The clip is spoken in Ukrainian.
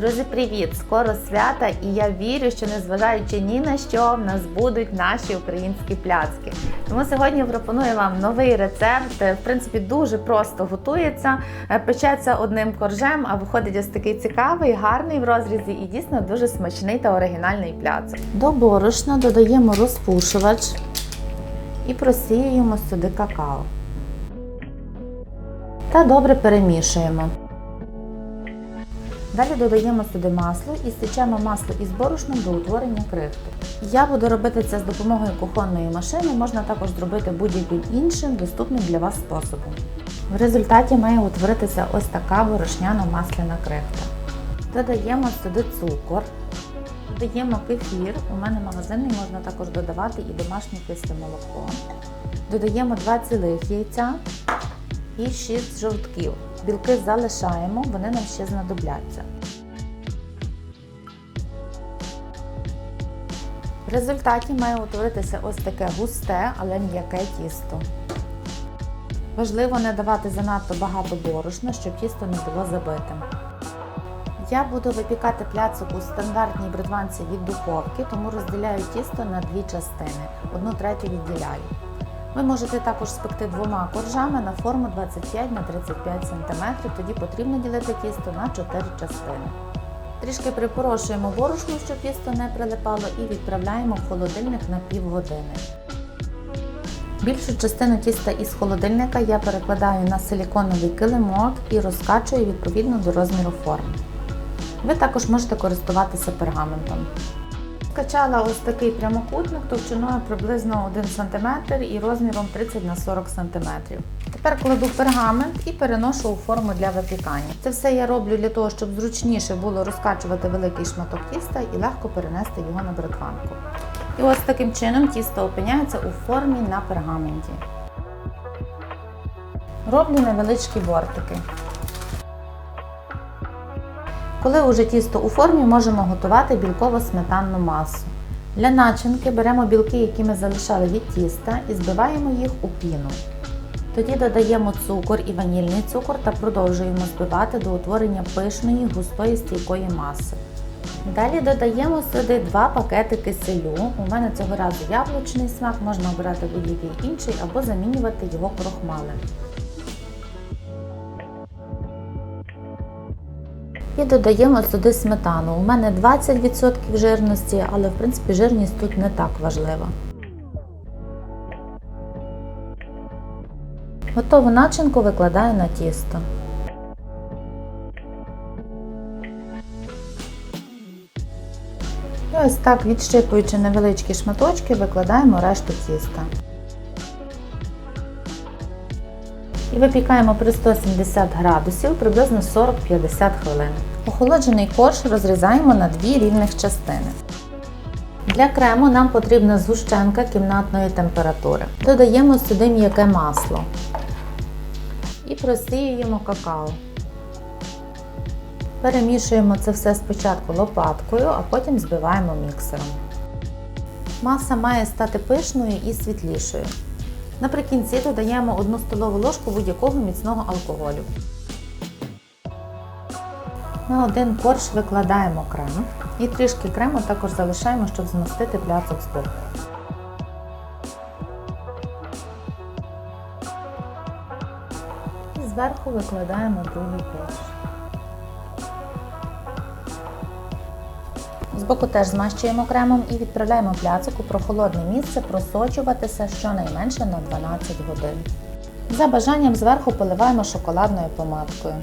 Друзі, привіт! Скоро свята, і я вірю, що незважаючи ні на що, в нас будуть наші українські пляцки. Тому сьогодні пропоную вам новий рецепт. В принципі, дуже просто готується, Е, печеться одним коржем, а виходить ось такий цікавий, гарний в розрізі і дійсно дуже смачний та оригінальний пляцок. До борошна додаємо розпушувач і просіюємо сюди какао. Та добре перемішуємо. Далі додаємо сюди масло і стічемо масло із борошном до утворення крихти. Я буду робити це з допомогою кухонної машини, можна також зробити будь-яким іншим доступним для вас способом. В результаті має утворитися ось така борошняно-масляна крихта. Додаємо сюди цукор, додаємо кефір, у мене магазинний можна також додавати і домашнє кисле молоко. Додаємо 2 цілих яйця і 6 жовтків. Білки залишаємо, вони нам ще знадобляться. В результаті має утворитися ось таке густе, але м'яке тісто. Важливо не давати занадто багато борошна, щоб тісто не було забитим. Я буду випікати пляцок у стандартній бритванці від духовки, тому розділяю тісто на дві частини. Одну третю відділяю. Ви можете також спекти двома коржами на форму 25 на 35 см, тоді потрібно ділити тісто на 4 частини. Трішки припорошуємо борошно, щоб тісто не прилипало, і відправляємо в холодильник на півгодини. Більшу частину тіста із холодильника я перекладаю на силіконовий килимок і розкачую відповідно до розміру форми. Ви також можете користуватися пергаментом. Скачала ось такий прямокутник товщиною приблизно 1 см і розміром 30 на 40 см. Тепер кладу пергамент і переношу у форму для випікання. Це все я роблю для того, щоб зручніше було розкачувати великий шматок тіста і легко перенести його на бритванку. І ось таким чином тісто опиняється у формі на пергаменті. Роблю невеличкі бортики. Коли уже тісто у формі, можемо готувати білково-сметанну масу. Для начинки беремо білки, які ми залишали від тіста, і збиваємо їх у піну. Тоді додаємо цукор і ванільний цукор та продовжуємо збивати до утворення пишної, густої стійкої маси. Далі додаємо сюди два пакети киселю. У мене цього разу яблучний смак, можна обирати будь-який інший або замінювати його крохмалем. І додаємо сюди сметану. У мене 20% жирності, але в принципі жирність тут не так важлива. Готову начинку викладаю на тісто. І ось так, відщипуючи невеличкі шматочки, викладаємо решту тіста. І випікаємо при 170 градусів приблизно 40-50 хвилин. Охолоджений корж розрізаємо на дві рівних частини. Для крему нам потрібна згущенка кімнатної температури. Додаємо сюди м'яке масло і просіюємо какао. Перемішуємо це все спочатку лопаткою, а потім збиваємо міксером. Маса має стати пишною і світлішою. Наприкінці додаємо 1 столову ложку будь-якого міцного алкоголю. На один корж викладаємо крем і трішки крему також залишаємо, щоб змастити пляцок з. І зверху викладаємо другий корж. Збоку теж змащуємо кремом і відправляємо пляцок у прохолодне місце просочуватися щонайменше на 12 годин. За бажанням зверху поливаємо шоколадною помадкою.